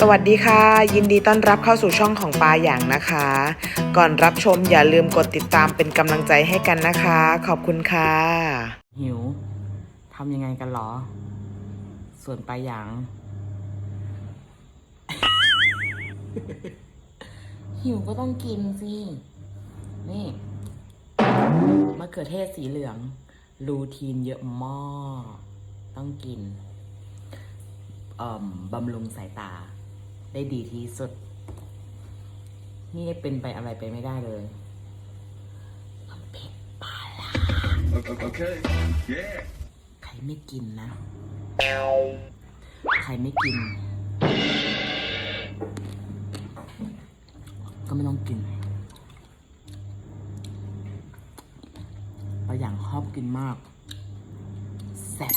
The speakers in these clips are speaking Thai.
สวัสดีค่ะ ยินดีต้อนรับเข้าสู่ช่องของปาอย่างนะคะ ก่อนรับชมอย่าลืมกดติดตามเป็นกำลังใจให้กันนะคะ ขอบคุณค่ะ หิวทำยังไงกันหรอ ส่วนปลาหยาง หิวก็ต้องกินสินี่มะเขือเทศสีเหลือง ลูทีนเยอะมากต้องกินบำรุงสายตา ได้ดีที่สุด นี่เป็นไปอะไรไปไม่ได้เลยน้ำเผ็ดปลาร้า Okay. Yeah. ใครไม่กินนะ ใครไม่กิน ก็ไม่ต้องกินปลาอย่างชอบกินมากแซ่บ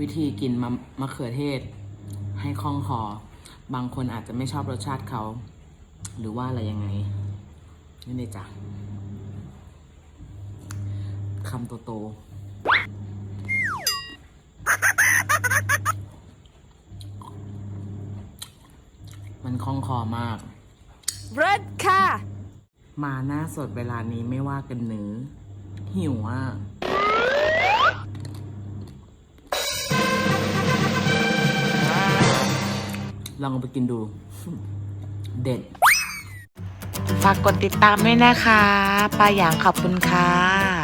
วิธีกินมะมะเขือเทศ ให้คล่องคอ บางคนอาจจะไม่ชอบรสชาติเขา หรือว่าอะไรยังไงนี่เลยจ้ะคำโตๆมันคล่องคอมากรสค่ะ มาหน้าสดเวลานี้ไม่ว่ากันเนื้อหิวอะ ลองเอาไปกินดู เด็ด ฝากกดติดตามด้วยนะคะปาอย่างขอบคุณค่ะ